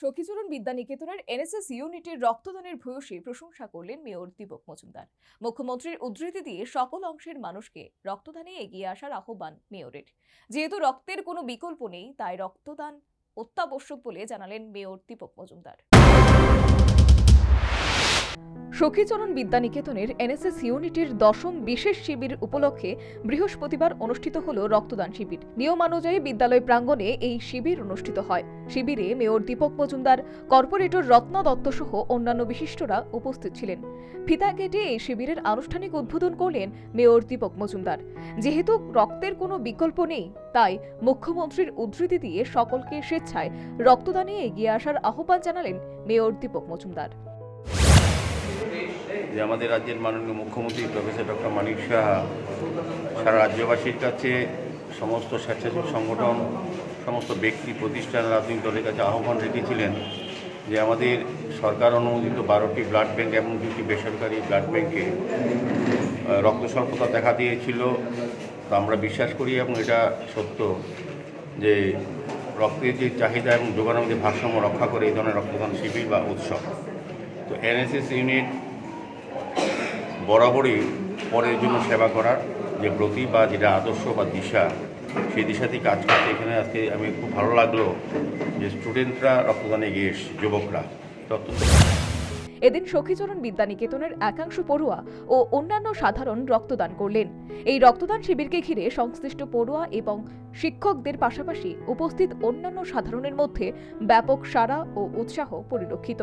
সখীচরণ বিদ্যানিকেতনের এনএসএস ইউনিটের রক্তদানের ভূয়সী প্রশংসা করলেন মেয়র দীপক মজুমদার। মুখ্যমন্ত্রীর উদ্ধৃতি দিয়ে সকল অংশের মানুষকে রক্তদানে এগিয়ে আসার আহ্বান মেয়রের। যেহেতু রক্তের কোনো বিকল্প নেই, তাই রক্তদান অত্যাবশ্যক বলে জানালেন মেয়র দীপক মজুমদার। সখীচরণ বিদ্যানিকেতনের এনএসএস ইউনিটের দশম বিশেষ শিবির উপলক্ষে বৃহস্পতিবার অনুষ্ঠিত হল রক্তদান শিবির। নিয়মানুযায়ী বিদ্যালয় প্রাঙ্গণে এই শিবির অনুষ্ঠিত হয়। শিবিরে মেয়র দীপক মজুমদার, কর্পোরেটর রত্ন দত্ত সহ অন্যান্য বিশিষ্টরা উপস্থিত ছিলেন। ফিতা কেটে এই শিবিরের আনুষ্ঠানিক উদ্বোধন করলেন মেয়র দীপক মজুমদার। যেহেতু রক্তের কোনো বিকল্প নেই, তাই মুখ্যমন্ত্রীর উদ্ধৃতি দিয়ে সকলকে স্বেচ্ছায় রক্তদানে এগিয়ে আসার আহ্বান জানালেন মেয়র দীপক মজুমদার। যে আমাদের রাজ্যের মাননীয় মুখ্যমন্ত্রী প্রফেসর ডক্টর মানিক সাহা সারা রাজ্যবাসীর কাছে সমস্ত স্বেচ্ছাসেবী সংগঠন, সমস্ত ব্যক্তি, প্রতিষ্ঠান, রাজনৈতিক দলের কাছে আহ্বান রেখেছিলেন যে আমাদের সরকার অনুমোদিত বারোটি ব্লাড ব্যাঙ্ক এবং দুটি বেসরকারি ব্লাড ব্যাঙ্কে রক্ত স্বল্পতা দেখা দিয়েছিল। তা আমরা বিশ্বাস করি এবং এটা সত্য যে রক্তের যে চাহিদা এবং যোগানের মধ্যে ভারসাম্য রক্ষা করে এই ধরনের রক্তদান শিবির বা উৎসব। তো এনএসএস ইউনিট বরাবরই পরের জন্য সেবা করার যে ব্রতি বা যেটা আদর্শ বা দিশা, সেই দিশাতেই কাজ করতে এখানে আজকে আমি খুব ভালো লাগল যে স্টুডেন্টরা রক্তদানে গিয়ে যুবকরা। অত্যন্ত এদিন সখীচরণ বিদ্যানিকেতনের একাংশ পড়ুয়া ও অন্যান্য সাধারণ রক্তদান করলেন। এই রক্তদান শিবিরকে ঘিরে সংশ্লিষ্ট পড়ুয়া এবং শিক্ষকদের পাশাপাশি উপস্থিত অন্যান্য সাধারণের মধ্যে ব্যাপক সাড়া ও উৎসাহ পরিলক্ষিত।